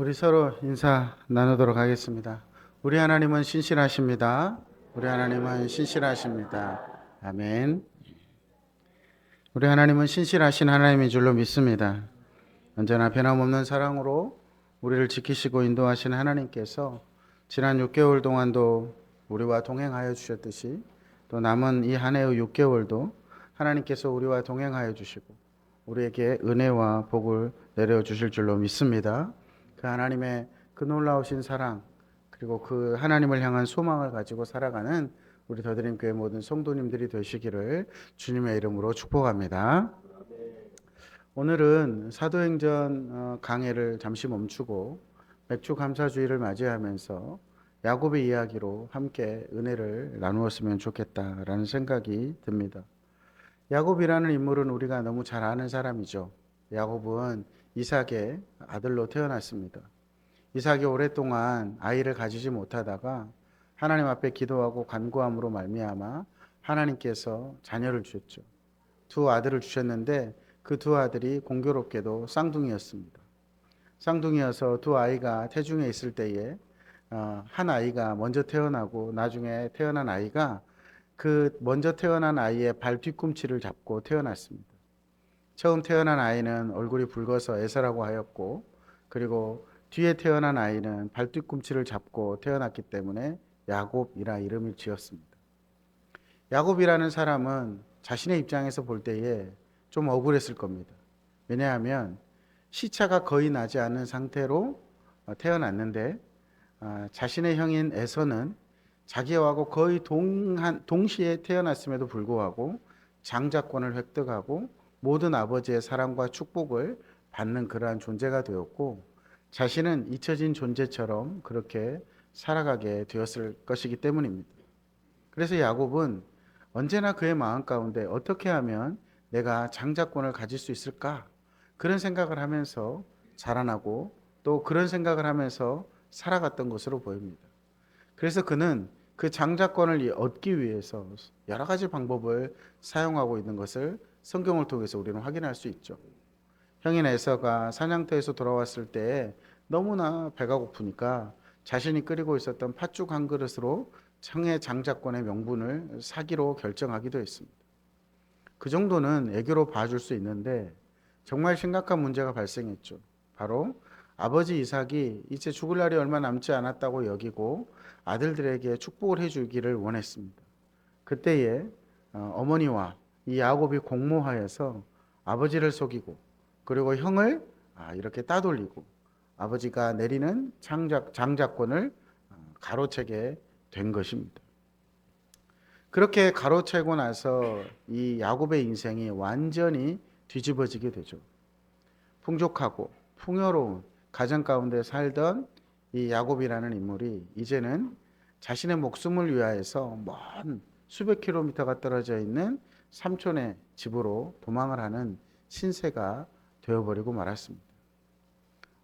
우리 서로 인사 나누도록 하겠습니다. 우리 하나님은 신실하십니다. 우리 하나님은 신실하십니다. 아멘. 우리 하나님은 신실하신 하나님인 줄로 믿습니다. 언제나 변함없는 사랑으로 우리를 지키시고 인도하신 하나님께서 지난 6개월 동안도 우리와 동행하여 주셨듯이 또 남은 이 한 해의 6개월도 하나님께서 우리와 동행하여 주시고 우리에게 은혜와 복을 내려 주실 줄로 믿습니다. 그 하나님의 그 놀라우신 사랑 그리고 그 하나님을 향한 소망을 가지고 살아가는 우리 더드림 교회 모든 성도님들이 되시기를 주님의 이름으로 축복합니다. 오늘은 사도행전 어, 강해를 잠시 멈추고 맥주 감사주의를 맞이하면서 야곱의 이야기로 함께 은혜를 나누었으면 좋겠다라는 생각이 듭니다. 야곱이라는 인물은 우리가 너무 잘 아는 사람이죠. 야곱은 이삭의 아들로 태어났습니다. 이삭이 오랫동안 아이를 가지지 못하다가 하나님 앞에 기도하고 간구함으로 말미암아 하나님께서 자녀를 주셨죠. 두 아들을 주셨는데 그 두 아들이 공교롭게도 쌍둥이였습니다. 쌍둥이여서 두 아이가 태중에 있을 때에 어, 한 아이가 먼저 태어나고 나중에 태어난 아이가 그 먼저 태어난 아이의 발 뒤꿈치를 잡고 태어났습니다. 처음 태어난 아이는 얼굴이 붉어서 에서라고 하였고 그리고 뒤에 태어난 아이는 발 뒤꿈치를 잡고 태어났기 때문에 야곱이라 이름을 지었습니다. 야곱이라는 사람은 자신의 입장에서 볼 때에 좀 억울했을 겁니다. 왜냐하면 시차가 거의 나지 않은 상태로 어, 태어났는데 아, 자신의 형인 에서는 자기하고 거의 동한, 동시에 태어났음에도 불구하고 장자권을 획득하고 모든 아버지의 사랑과 축복을 받는 그러한 존재가 되었고 자신은 잊혀진 존재처럼 그렇게 살아가게 되었을 것이기 때문입니다. 그래서 야곱은 언제나 그의 마음 가운데 어떻게 하면 내가 장자권을 가질 수 있을까? 그런 생각을 하면서 자라나고 또 그런 생각을 하면서 살아갔던 것으로 보입니다. 그래서 그는 그 장자권을 얻기 위해서 여러 가지 방법을 사용하고 있는 것을 성경을 통해서 우리는 확인할 수 있죠. 형인 에서가 사냥터에서 돌아왔을 때 너무나 배가 고프니까 자신이 끓이고 있었던 팥죽 한 그릇으로 청의 장자권의 명분을 사기로 결정하기도 했습니다. 그 정도는 애교로 봐줄 수 있는데 정말 심각한 문제가 발생했죠. 바로 아버지 이삭이 이제 죽을 날이 얼마 남지 않았다고 여기고 아들들에게 축복을 해주기를 원했습니다. 그때에 어, 어머니와 이 야곱이 공모하여서 아버지를 속이고 그리고 형을 아, 이렇게 따돌리고 아버지가 내리는 장작, 장자권을 어, 가로채게 된 것입니다. 그렇게 가로채고 나서 이 야곱의 인생이 완전히 뒤집어지게 되죠. 풍족하고 풍요로운 가정 가운데 살던 이 야곱이라는 인물이 이제는 자신의 목숨을 위하여서 먼 수백 킬로미터가 떨어져 있는 삼촌의 집으로 도망을 하는 신세가 되어버리고 말았습니다.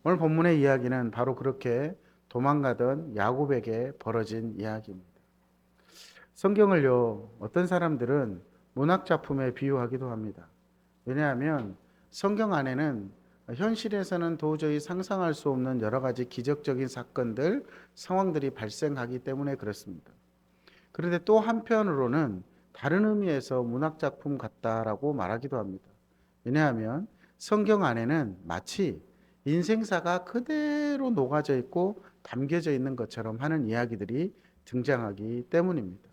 오늘 본문의 이야기는 바로 그렇게 도망가던 야곱에게 벌어진 이야기입니다. 성경을요, 어떤 사람들은 문학 작품에 비유하기도 합니다. 왜냐하면 성경 안에는 현실에서는 도저히 상상할 수 없는 여러 가지 기적적인 사건들, 상황들이 발생하기 때문에 그렇습니다. 그런데 또 한편으로는 다른 의미에서 문학 작품 같다라고 말하기도 합니다. 왜냐하면 성경 안에는 마치 인생사가 그대로 녹아져 있고 담겨져 있는 것처럼 하는 이야기들이 등장하기 때문입니다.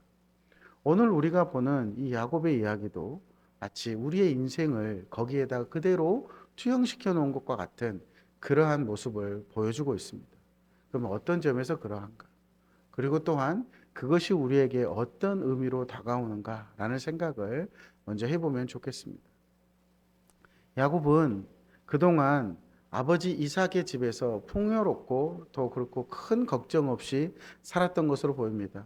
오늘 우리가 보는 이 야곱의 이야기도 마치 우리의 인생을 거기에다 그대로 투영시켜 놓은 것과 같은 그러한 모습을 보여주고 있습니다. 그럼 어떤 점에서 그러한가? 그리고 또한 그것이 우리에게 어떤 의미로 다가오는가라는 생각을 먼저 해보면 좋겠습니다. 야곱은 그동안 아버지 이삭의 집에서 풍요롭고 또 그렇고 큰 걱정 없이 살았던 것으로 보입니다.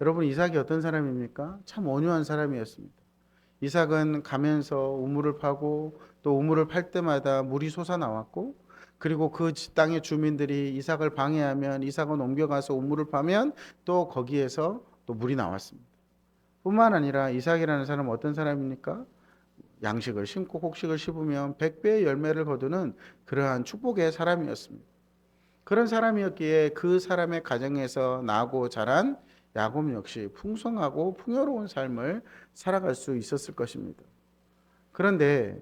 여러분 이삭이 어떤 사람입니까? 참 온유한 사람이었습니다. 이삭은 가면서 우물을 파고 또 우물을 팔 때마다 물이 솟아 나왔고 그리고 그 땅의 주민들이 이삭을 방해하면 이삭은 옮겨가서 우물을 파면 또 거기에서 또 물이 나왔습니다. 뿐만 아니라 이삭이라는 사람은 어떤 사람입니까? 양식을 심고 곡식을 씹으면 백배의 열매를 거두는 그러한 축복의 사람이었습니다. 그런 사람이었기에 그 사람의 가정에서 나고 자란 야곱 역시 풍성하고 풍요로운 삶을 살아갈 수 있었을 것입니다. 그런데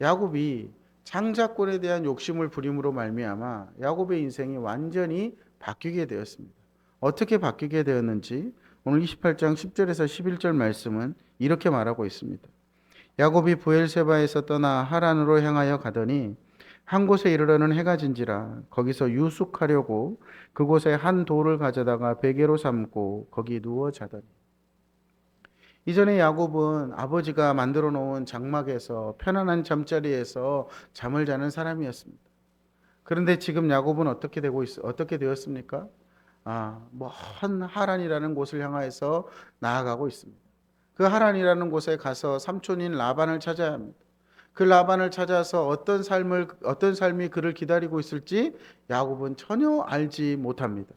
야곱이 장자권에 대한 욕심을 부림으로 말미암아 야곱의 인생이 완전히 바뀌게 되었습니다. 어떻게 바뀌게 되었는지 오늘 28장 10절에서 11절 말씀은 이렇게 말하고 있습니다. 야곱이 부엘세바에서 떠나 하란으로 향하여 가더니 한 곳에 이르러는 해가 진지라 거기서 유숙하려고 그곳에 한 돌을 가져다가 베개로 삼고 거기 누워 자더니 이전에 야곱은 아버지가 만들어 놓은 장막에서 편안한 잠자리에서 잠을 자는 사람이었습니다. 그런데 지금 야곱은 어떻게 되고 있, 어떻게 되었습니까? 아, 먼 하란이라는 곳을 향하여서 나아가고 있습니다. 그 하란이라는 곳에 가서 삼촌인 라반을 찾아야 합니다. 그 라반을 찾아서 어떤 삶을 어떤 삶이 그를 기다리고 있을지 야곱은 전혀 알지 못합니다.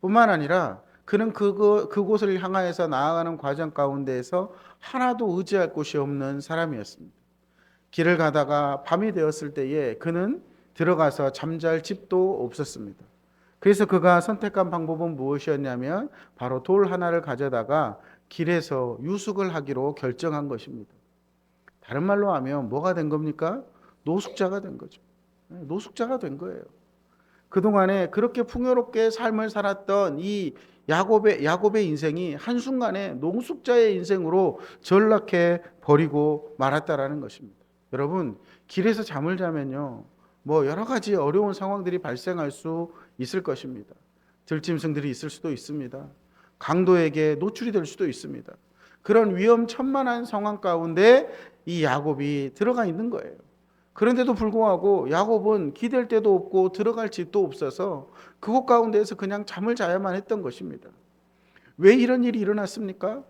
뿐만 아니라 그는 그거, 그곳을 향하여서 나아가는 과정 가운데에서 하나도 의지할 곳이 없는 사람이었습니다. 길을 가다가 밤이 되었을 때에 그는 들어가서 잠잘 집도 없었습니다. 그래서 그가 선택한 방법은 무엇이었냐면 바로 돌 하나를 가져다가 길에서 유숙을 하기로 결정한 것입니다. 다른 말로 하면 뭐가 된 겁니까? 노숙자가 된 거죠. 네, 노숙자가 된 거예요. 그동안에 그렇게 풍요롭게 삶을 살았던 이 야곱의 야곱의 인생이 한순간에 노숙자의 인생으로 전락해 버리고 말았다라는 것입니다. 여러분, 길에서 잠을 자면요. 뭐 여러 가지 어려운 상황들이 발생할 수 있을 것입니다. 들짐승들이 있을 수도 있습니다. 강도에게 노출이 될 수도 있습니다. 그런 위험천만한 상황 가운데 이 야곱이 들어가 있는 거예요. 그런데도 불구하고 야곱은 기댈 데도 없고 들어갈 집도 없어서 그곳 가운데에서 그냥 잠을 자야만 했던 것입니다. 왜 이런 일이 일어났습니까?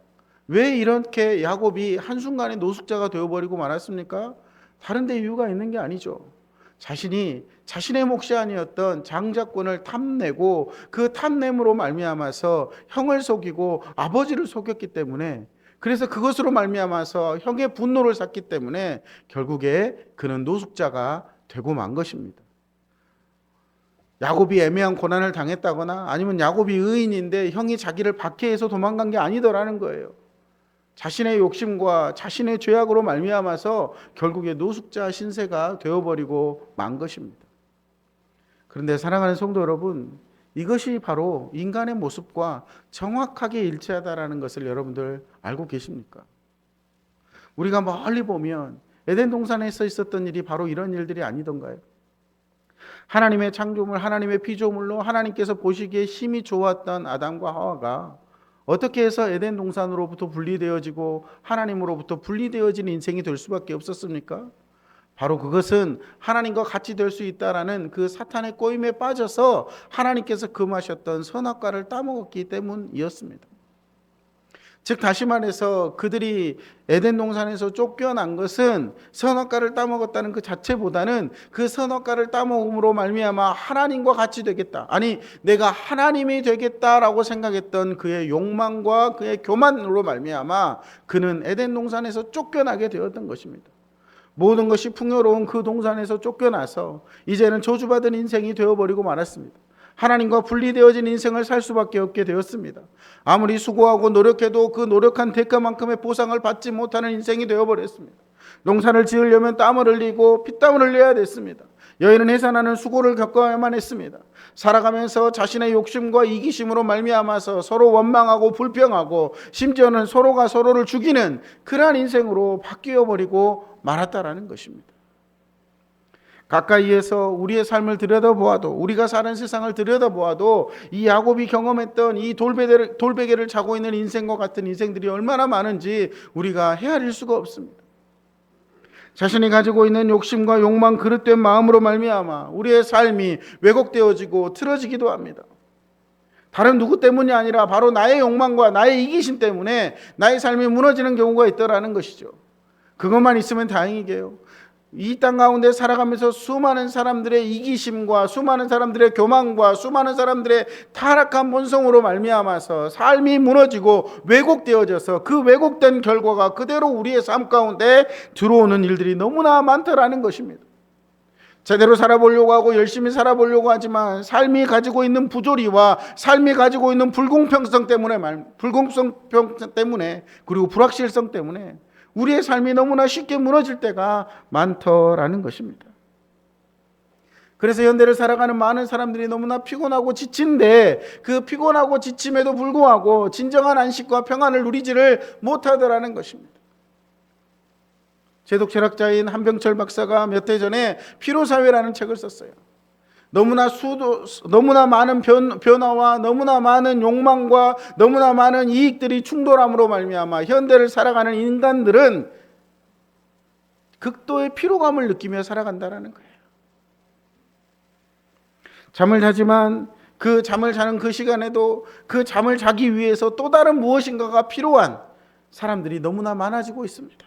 왜 이렇게 야곱이 한순간에 노숙자가 되어버리고 말았습니까? 다른 데 이유가 있는 게 아니죠. 자신이 자신의 몫이 아니었던 장자권을 탐내고 그 탐냄으로 말미암아서 형을 속이고 아버지를 속였기 때문에 그래서 그것으로 말미암아서 형의 분노를 샀기 때문에 결국에 그는 노숙자가 되고 만 것입니다. 야곱이 애매한 고난을 당했다거나 아니면 야곱이 의인인데 형이 자기를 박해해서 도망간 게 아니더라는 거예요. 자신의 욕심과 자신의 죄악으로 말미암아서 결국에 노숙자 신세가 되어버리고 만 것입니다. 그런데 사랑하는 성도 여러분, 이것이 바로 인간의 모습과 정확하게 일치하다라는 것을 여러분들 알고 계십니까? 우리가 멀리 보면 에덴 동산에서 있었던 일이 바로 이런 일들이 아니던가요? 하나님의 창조물, 하나님의 피조물로 하나님께서 보시기에 심히 좋았던 아담과 하와가 어떻게 해서 에덴 동산으로부터 분리되어지고 하나님으로부터 분리되어진 인생이 될 수밖에 없었습니까? 바로 그것은 하나님과 같이 될 수 있다라는 그 사탄의 꼬임에 빠져서 하나님께서 금하셨던 선악과를 따먹었기 때문이었습니다. 즉 다시 말해서 그들이 에덴 동산에서 쫓겨난 것은 선악과를 따먹었다는 그 자체보다는 그 선악과를 따먹음으로 말미암아 하나님과 같이 되겠다. 아니 내가 하나님이 되겠다라고 생각했던 그의 욕망과 그의 교만으로 말미암아 그는 에덴 동산에서 쫓겨나게 되었던 것입니다. 모든 것이 풍요로운 그 동산에서 쫓겨나서 이제는 저주받은 인생이 되어버리고 말았습니다. 하나님과 분리되어진 인생을 살 수밖에 없게 되었습니다. 아무리 수고하고 노력해도 그 노력한 대가만큼의 보상을 받지 못하는 인생이 되어버렸습니다. 농사를 지으려면 땀을 흘리고 피땀을 흘려야 됐습니다. 여인은 해산하는 수고를 겪어야만 했습니다. 살아가면서 자신의 욕심과 이기심으로 말미암아서 서로 원망하고 불평하고 심지어는 서로가 서로를 죽이는 그러한 인생으로 바뀌어 버리고 말았다라는 것입니다. 가까이에서 우리의 삶을 들여다보아도 우리가 사는 세상을 들여다보아도 이 야곱이 경험했던 이 돌베개를, 자고 있는 인생과 같은 인생들이 얼마나 많은지 우리가 헤아릴 수가 없습니다. 자신이 가지고 있는 욕심과 욕망 그릇된 마음으로 말미암아 우리의 삶이 왜곡되어지고 틀어지기도 합니다. 다른 누구 때문이 아니라 바로 나의 욕망과 나의 이기심 때문에 나의 삶이 무너지는 경우가 있다라는 것이죠. 그것만 있으면 다행이게요. 이 땅 가운데 살아가면서 수많은 사람들의 이기심과 수많은 사람들의 교만과 수많은 사람들의 타락한 본성으로 말미암아서 삶이 무너지고 왜곡되어져서 그 왜곡된 결과가 그대로 우리의 삶 가운데 들어오는 일들이 너무나 많다라는 것입니다. 제대로 살아보려고 하고 열심히 살아보려고 하지만 삶이 가지고 있는 부조리와 삶이 가지고 있는 불공평성 때문에 말 불공평성 때문에 그리고 불확실성 때문에 우리의 삶이 너무나 쉽게 무너질 때가 많더라는 것입니다. 그래서 현대를 살아가는 많은 사람들이 너무나 피곤하고 지친데 그 피곤하고 지침에도 불구하고 진정한 안식과 평안을 누리지를 못하더라는 것입니다. 제독 철학자인 한병철 박사가 몇 해 전에 피로사회라는 책을 썼어요. 너무나 수도 너무나 많은 변, 변화와 너무나 많은 욕망과 너무나 많은 이익들이 충돌함으로 말미암아 현대를 살아가는 인간들은 극도의 피로감을 느끼며 살아간다라는 거예요. 잠을 자지만 그 잠을 자는 그 시간에도 그 잠을 자기 위해서 또 다른 무엇인가가 필요한 사람들이 너무나 많아지고 있습니다.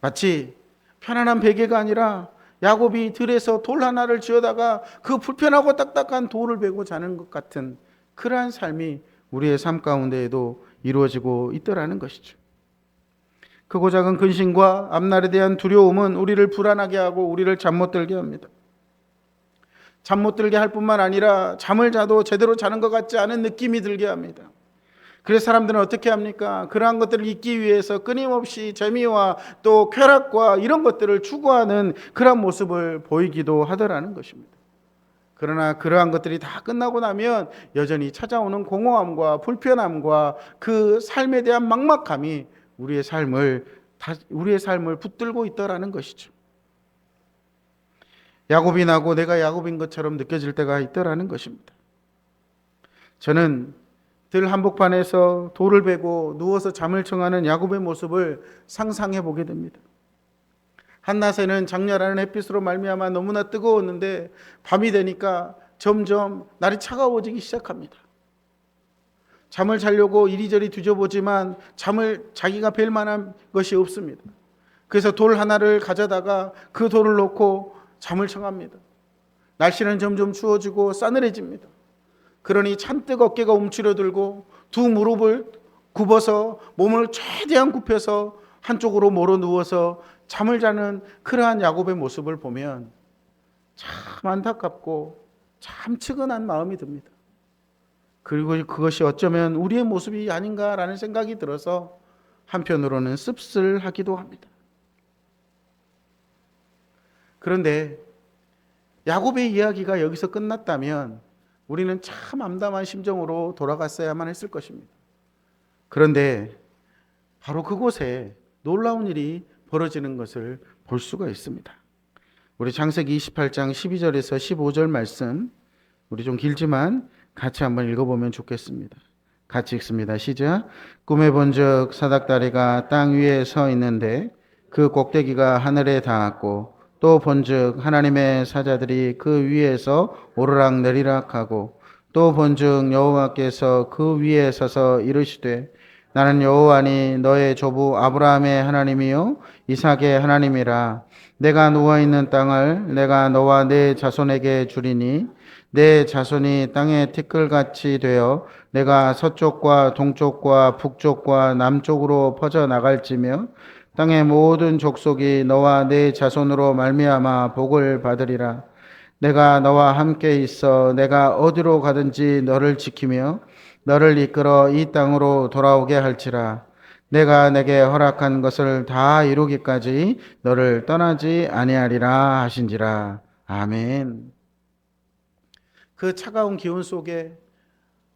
마치 편안한 베개가 아니라 야곱이 들에서 돌 하나를 쥐어다가 그 불편하고 딱딱한 돌을 베고 자는 것 같은 그러한 삶이 우리의 삶 가운데에도 이루어지고 있더라는 것이죠. 크고 작은 근심과 앞날에 대한 두려움은 우리를 불안하게 하고 우리를 잠 못 들게 합니다. 잠 못 들게 할 뿐만 아니라 잠을 자도 제대로 자는 것 같지 않은 느낌이 들게 합니다. 그래서 사람들은 어떻게 합니까? 그러한 것들을 잊기 위해서 끊임없이 재미와 또 쾌락과 이런 것들을 추구하는 그런 모습을 보이기도 하더라는 것입니다. 그러나 그러한 것들이 다 끝나고 나면 여전히 찾아오는 공허함과 불편함과 그 삶에 대한 막막함이 우리의 삶을 우리의 삶을 붙들고 있더라는 것이죠. 야곱이 나고 내가 야곱인 것처럼 느껴질 때가 있더라는 것입니다. 저는 들 한복판에서 돌을 베고 누워서 잠을 청하는 야곱의 모습을 상상해 보게 됩니다. 한낮에는 장렬하는 햇빛으로 말미암아 너무나 뜨거웠는데 밤이 되니까 점점 날이 차가워지기 시작합니다. 잠을 자려고 이리저리 뒤져보지만 잠을 자기가 뵐 만한 것이 없습니다. 그래서 돌 하나를 가져다가 그 돌을 놓고 잠을 청합니다. 날씨는 점점 추워지고 싸늘해집니다. 그러니 잔뜩 어깨가 움츠려들고 두 무릎을 굽어서 몸을 최대한 굽혀서 한쪽으로 몰어 누워서 잠을 자는 그러한 야곱의 모습을 보면 참 안타깝고 참 측은한 마음이 듭니다. 그리고 그것이 어쩌면 우리의 모습이 아닌가라는 생각이 들어서 한편으로는 씁쓸하기도 합니다. 그런데 야곱의 이야기가 여기서 끝났다면 우리는 참 암담한 심정으로 돌아갔어야만 했을 것입니다. 그런데 바로 그곳에 놀라운 일이 벌어지는 것을 볼 수가 있습니다. 우리 창세기 28장 12절에서 15절 말씀 우리 좀 길지만 같이 한번 읽어보면 좋겠습니다. 같이 읽습니다. 시작. 꿈에 본즉 사닥다리가 땅 위에 서 있는데 그 꼭대기가 하늘에 닿았고 또 본즉 하나님의 사자들이 그 위에서 오르락 내리락 하고 또 본즉 여호와께서 그 위에 서서 이르시되 나는 여호와니 너의 조부 아브라함의 하나님이요 이삭의 하나님이라. 내가 누워 있는 땅을 내가 너와 내 자손에게 주리니 내 자손이 땅의 티끌같이 되어 내가 서쪽과 동쪽과 북쪽과 남쪽으로 퍼져 나갈지며 땅의 모든 족속이 너와 내 자손으로 말미암아 복을 받으리라. 내가 너와 함께 있어 내가 어디로 가든지 너를 지키며 너를 이끌어 이 땅으로 돌아오게 할지라. 내가 내게 허락한 것을 다 이루기까지 너를 떠나지 아니하리라 하신지라. 아멘. 그 차가운 기온 속에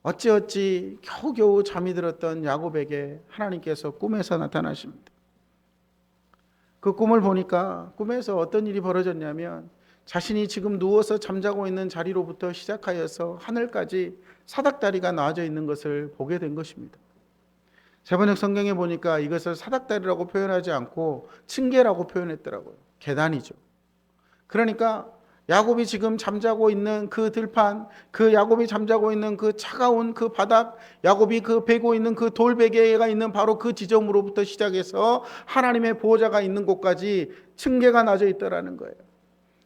어찌어찌 겨우겨우 잠이 들었던 야곱에게 하나님께서 꿈에서 나타나십니다. 그 꿈을 보니까 꿈에서 어떤 일이 벌어졌냐면 자신이 지금 누워서 잠자고 있는 자리로부터 시작하여서 하늘까지 사닥다리가 놔져 있는 것을 보게 된 것입니다. 세번역 성경에 보니까 이것을 사닥다리라고 표현하지 않고 층계라고 표현했더라고요. 계단이죠. 그러니까 야곱이 지금 잠자고 있는 그 들판, 그 야곱이 잠자고 있는 그 차가운 그 바닥, 야곱이 그 베고 있는 그 돌베개가 있는 바로 그 지점으로부터 시작해서 하나님의 보호자가 있는 곳까지 층계가 나져 있더라는 거예요.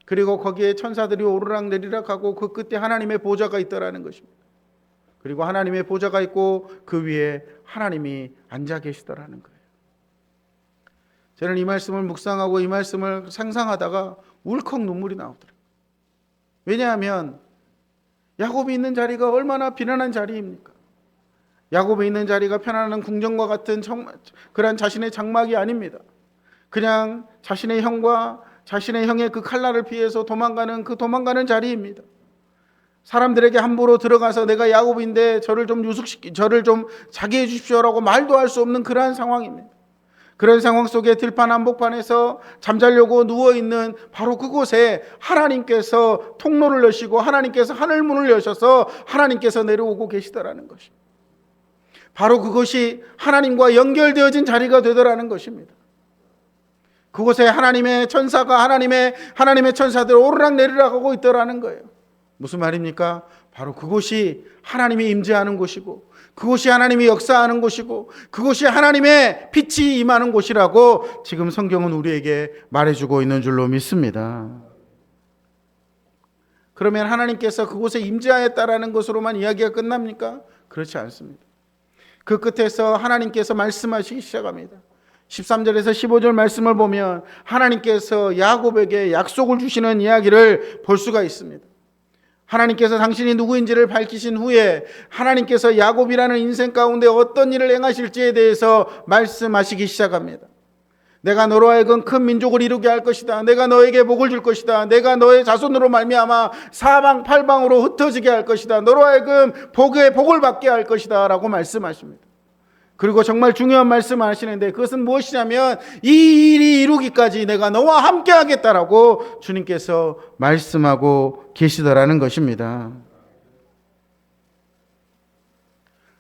그리고 거기에 천사들이 오르락 내리락 하고 그 끝에 하나님의 보좌가 있더라는 것입니다. 그리고 하나님의 보좌가 있고 그 위에 하나님이 앉아 계시더라는 거예요. 저는 이 말씀을 묵상하고 이 말씀을 상상하다가 울컥 눈물이 나오더라고요. 왜냐하면 야곱이 있는 자리가 얼마나 비난한 자리입니까? 야곱이 있는 자리가 편안한 궁정과 같은 정, 그런 자신의 장막이 아닙니다. 그냥 자신의 형과 자신의 형의 그 칼날을 피해서 도망가는 그 도망가는 자리입니다. 사람들에게 함부로 들어가서 내가 야곱인데 저를 좀 유숙시키, 저를 좀 자기 해주십시오라고 말도 할 수 없는 그러한 상황입니다. 그런 상황 속에 들판 한복판에서 잠자려고 누워 있는 바로 그곳에 하나님께서 통로를 여시고 하나님께서 하늘 문을 여셔서 하나님께서 내려오고 계시더라는 것입니다. 바로 그것이 하나님과 연결되어진 자리가 되더라는 것입니다. 그곳에 하나님의 천사가 하나님의 하나님의 천사들 오르락 내리락 하고 있더라는 거예요. 무슨 말입니까? 바로 그곳이 하나님이 임재하는 곳이고 그곳이 하나님이 역사하는 곳이고 그곳이 하나님의 빛이 임하는 곳이라고 지금 성경은 우리에게 말해주고 있는 줄로 믿습니다. 그러면 하나님께서 그곳에 임재하였다라는 것으로만 이야기가 끝납니까? 그렇지 않습니다. 그 끝에서 하나님께서 말씀하시기 시작합니다. 13절에서 15절 말씀을 보면 하나님께서 야곱에게 약속을 주시는 이야기를 볼 수가 있습니다. 하나님께서 당신이 누구인지를 밝히신 후에 하나님께서 야곱이라는 인생 가운데 어떤 일을 행하실지에 대해서 말씀하시기 시작합니다. 내가 너로 하여금 큰 민족을 이루게 할 것이다. 내가 너에게 복을 줄 것이다. 내가 너의 자손으로 말미암아 사방 팔방으로 흩어지게 할 것이다. 너로 하여금 복의 복을 받게 할 것이다라고 말씀하십니다. 그리고 정말 중요한 말씀을 하시는데 그것은 무엇이냐면 이 일이 이루기까지 내가 너와 함께 하겠다라고 주님께서 말씀하고 계시더라는 것입니다.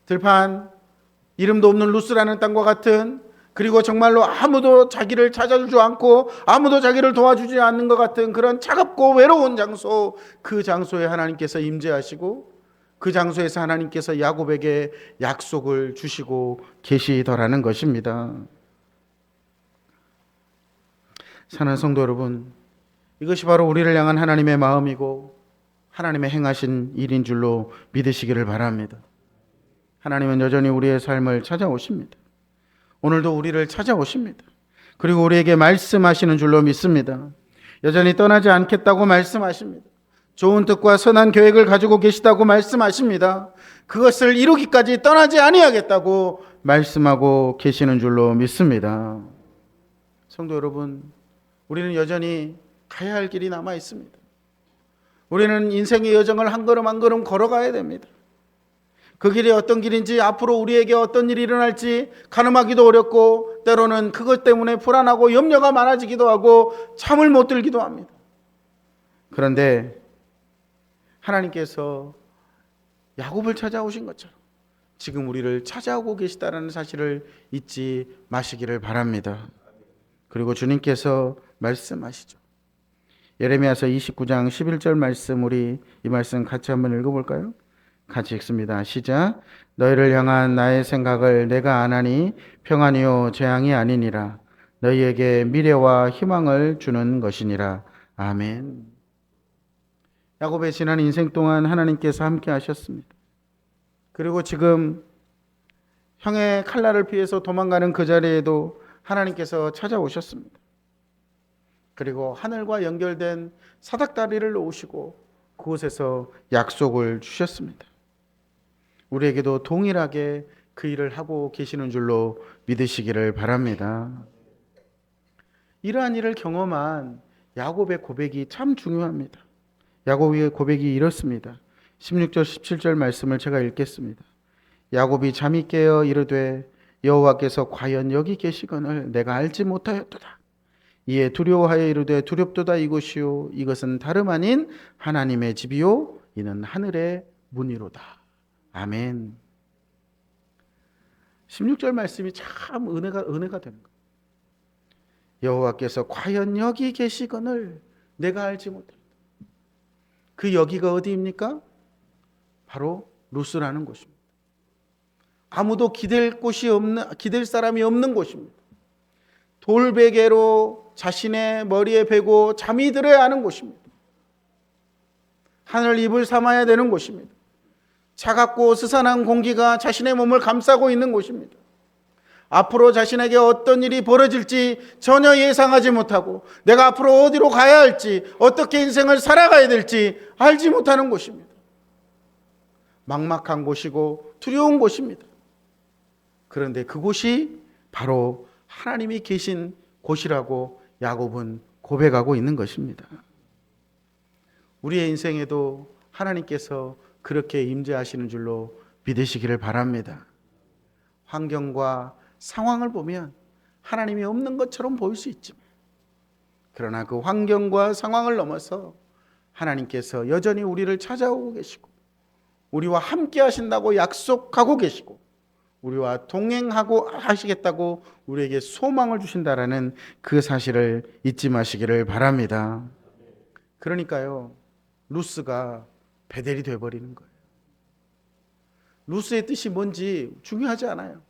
들판 이름도 없는 루스라는 땅과 같은 그리고 정말로 아무도 자기를 찾아주지 않고 아무도 자기를 도와주지 않는 것 같은 그런 차갑고 외로운 장소 그 장소에 하나님께서 임재하시고 그 장소에서 하나님께서 야곱에게 약속을 주시고 계시더라는 것입니다. 사는 성도 여러분, 이것이 바로 우리를 향한 하나님의 마음이고 하나님의 행하신 일인 줄로 믿으시기를 바랍니다. 하나님은 여전히 우리의 삶을 찾아오십니다. 오늘도 우리를 찾아오십니다. 그리고 우리에게 말씀하시는 줄로 믿습니다. 여전히 떠나지 않겠다고 말씀하십니다. 좋은 뜻과 선한 계획을 가지고 계시다고 말씀하십니다. 그것을 이루기까지 떠나지 아니하겠다고 말씀하고 계시는 줄로 믿습니다. 성도 여러분, 우리는 여전히 가야 할 길이 남아 있습니다. 우리는 인생의 여정을 한 걸음 한 걸음 걸어가야 됩니다. 그 길이 어떤 길인지 앞으로 우리에게 어떤 일이 일어날지 가늠하기도 어렵고 때로는 그것 때문에 불안하고 염려가 많아지기도 하고 잠을 못 들기도 합니다. 그런데 하나님께서 야곱을 찾아오신 것처럼 지금 우리를 찾아오고 계시다라는 사실을 잊지 마시기를 바랍니다. 그리고 주님께서 말씀하시죠. 예레미야서 29장 11절 말씀 우리 이 말씀 같이 한번 읽어 볼까요? 같이 읽습니다. 시작. 너희를 향한 나의 생각을 내가 아나니 평안이요 재앙이 아니니라. 너희에게 미래와 희망을 주는 것이니라. 아멘. 야곱의 지난 인생 동안 하나님께서 함께 하셨습니다. 그리고 지금 형의 칼날을 피해서 도망가는 그 자리에도 하나님께서 찾아오셨습니다. 그리고 하늘과 연결된 사닥다리를 놓으시고 그곳에서 약속을 주셨습니다. 우리에게도 동일하게 그 일을 하고 계시는 줄로 믿으시기를 바랍니다. 이러한 일을 경험한 야곱의 고백이 참 중요합니다. 야곱의 고백이 이렇습니다. 16절 17절 말씀을 제가 읽겠습니다. 야곱이 잠이 깨어 이르되 여호와께서 과연 여기 계시거늘 내가 알지 못하였도다. 이에 두려워하여 이르되 두렵도다 이곳이요 이것은 다름 아닌 하나님의 집이요 이는 하늘의 문이로다. 아멘. 16절 말씀이 참 은혜가 은혜가 되는 거예요. 여호와께서 과연 여기 계시거늘 내가 알지 못해. 그 여기가 어디입니까? 바로 루스라는 곳입니다. 아무도 기댈 곳이 없는 기댈 사람이 없는 곳입니다. 돌베개로 자신의 머리에 베고 잠이 들어야 하는 곳입니다. 하늘 입을 삼아야 되는 곳입니다. 차갑고 스산한 공기가 자신의 몸을 감싸고 있는 곳입니다. 앞으로 자신에게 어떤 일이 벌어질지 전혀 예상하지 못하고 내가 앞으로 어디로 가야 할지 어떻게 인생을 살아가야 될지 알지 못하는 곳입니다. 막막한 곳이고 두려운 곳입니다. 그런데 그곳이 바로 하나님이 계신 곳이라고 야곱은 고백하고 있는 것입니다. 우리의 인생에도 하나님께서 그렇게 임재하시는 줄로 믿으시기를 바랍니다. 환경과 상황을 보면 하나님이 없는 것처럼 보일 수 있지만 그러나 그 환경과 상황을 넘어서 하나님께서 여전히 우리를 찾아오고 계시고 우리와 함께 하신다고 약속하고 계시고 우리와 동행하고 하시겠다고 우리에게 소망을 주신다라는 그 사실을 잊지 마시기를 바랍니다. 그러니까요. 루스가 베델이 돼 버리는 거예요. 루스의 뜻이 뭔지 중요하지 않아요.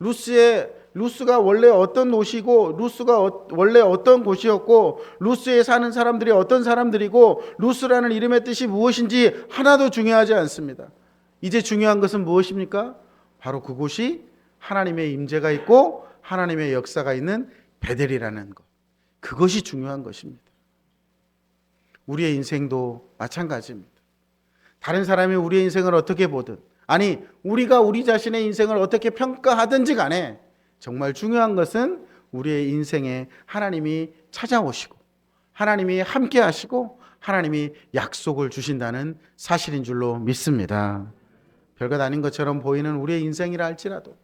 루스의 루스가 원래 어떤 옷이고 루스가 어- 원래 어떤 곳이었고 루스에 사는 사람들이 어떤 사람들이고 루스라는 이름의 뜻이 무엇인지 하나도 중요하지 않습니다. 이제 중요한 것은 무엇입니까? 바로 그곳이 하나님의 임재가 있고 하나님의 역사가 있는 베델이라는 것. 그것이 중요한 것입니다. 우리의 인생도 마찬가지입니다. 다른 사람이 우리의 인생을 어떻게 보든 아니 우리가 우리 자신의 인생을 어떻게 평가하든지 간에 정말 중요한 것은 우리의 인생에 하나님이 찾아오시고 하나님이 함께 하시고 하나님이 약속을 주신다는 사실인 줄로 믿습니다. 별것 아닌 것처럼 보이는 우리의 인생이라 할지라도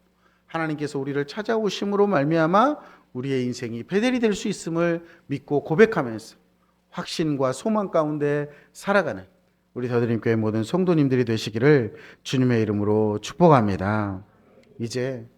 하나님께서 우리를 찾아오심으로 말미암아 우리의 인생이 베델이 될 수 있음을 믿고 고백하면서 확신과 소망 가운데 살아가는 우리 더드림교회 모든 성도님들이 되시기를 주님의 이름으로 축복합니다. 이제